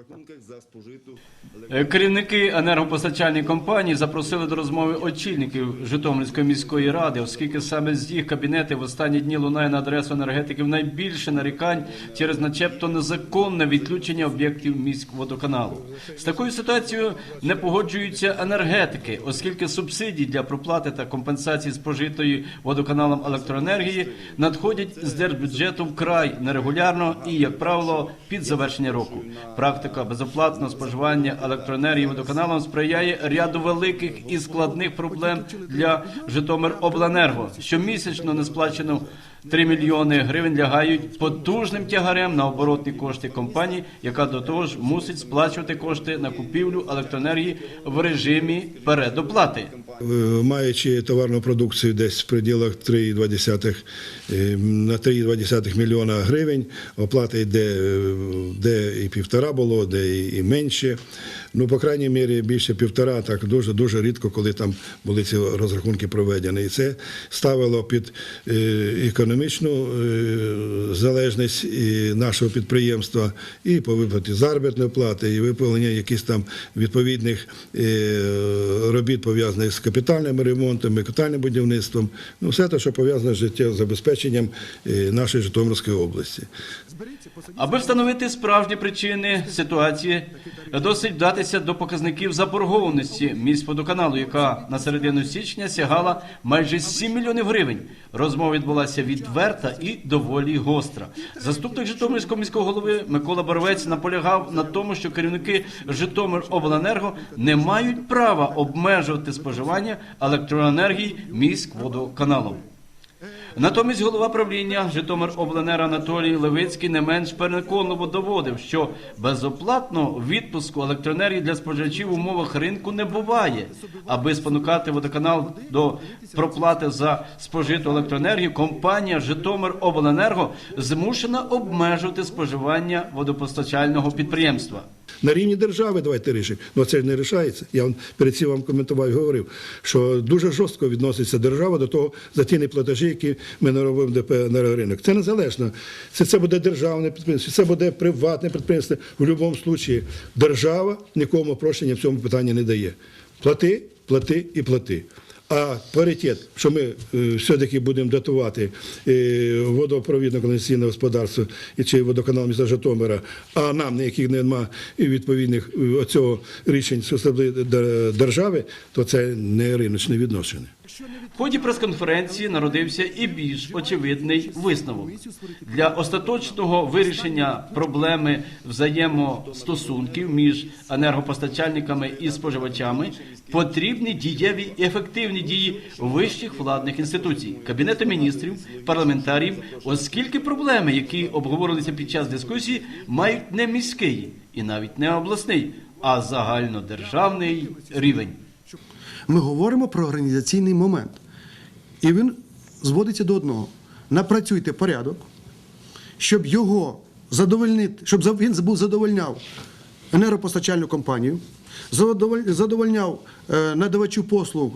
розрахунках за спожиту Е, Керівники енергопостачальних компаній запросили до розмови очільників Житомирської міської ради, оскільки саме з їх кабінетів в останні дні лунає на адресу енергетиків найбільше нарікань через начебто незаконне відключення об'єктів міськводоканалу. З такою ситуацією не погоджуються енергетики, оскільки субсидії для проплати та компенсації спожитої водоканалом електроенергії надходять з держбюджету вкрай нерегулярно і, як правило, під завершення року. Практика безоплатного споживання електроенергії водоканалом сприяє ряду великих і складних проблем для Житомиробленерго. Щомісячно не сплачено 3 мільйони гривень лягають потужним тягарем на оборотні кошти компанії, яка до того ж мусить сплачувати кошти на купівлю електроенергії в режимі передоплати. Е, маючи товарну продукцію десь в пределах 3,2, е, на 3,2 мільйона гривень, оплата йде е, де і півтора було, де і менше. Ну, по крайній мірі, більше півтора, так дуже дуже рідко, коли там були ці розрахунки проведені. І це ставило під е, економічну е, залежність і нашого підприємства і по виплаті заробітної плати, і виповнення якихось там відповідних е, робіт пов'язаних з капітальним ремонтом, і капітальним будівництвом. Ну, все те, що пов'язане з життєзабезпеченням нашої Житомирської області. Аби встановити справжні причини ситуації, досить вдатися до показників заборгованості міськводоканалу, яка на середину січня сягала майже 7 мільйонів гривень. Розмова відбулася відверта і доволі гостра. Заступник Житомирського міського голови Микола Боровець наполягав на тому, що керівники Житомиробленерго не мають права обмежувати споживання електроенергії міськводоканалом. Натомість голова правління Житомиробленера Анатолій Левицький не менш переконливо доводив, що безоплатного відпуску електроенергії для споживачів в умовах ринку не буває. Аби спонукати водоканал до проплати за спожиту електроенергію, компанія Житомиробленерго змушена обмежувати споживання водопостачального підприємства. На рівні держави давайте рішимо. Ну це ж не рішається. Я вам перед цим вам коментував і говорив, що дуже жорстко відноситься держава до того за ті неплатежі, які ми не робимо ДП енергоринок. Це незалежно. Це, це буде державне підприємство, це буде приватне підприємство. В будь-якому випадку держава нікому прощення в цьому питанні не дає. Плати, плати і плати. А паритет, що ми е, все-таки будемо датувати е, водопровідно-каналізаційне господарство і чи водоканал міста Житомира, а нам ніяких немає відповідних е, оцього рішень держави, то це не риночне відношення. В ході прес-конференції народився і більш очевидний висновок для остаточного вирішення проблеми взаємостосунків між енергопостачальниками і споживачами потрібні дієві і ефективні дії вищих владних інституцій, кабінету міністрів, парламентарів, оскільки проблеми, які обговорилися під час дискусії, мають не міський і навіть не обласний, а загальнодержавний рівень. Ми говоримо про організаційний момент. І він зводиться до одного: напрацюйте порядок, щоб його задовольнити, щоб він був задовольняв енергопостачальну компанію, задовольняв е, надавачу послуг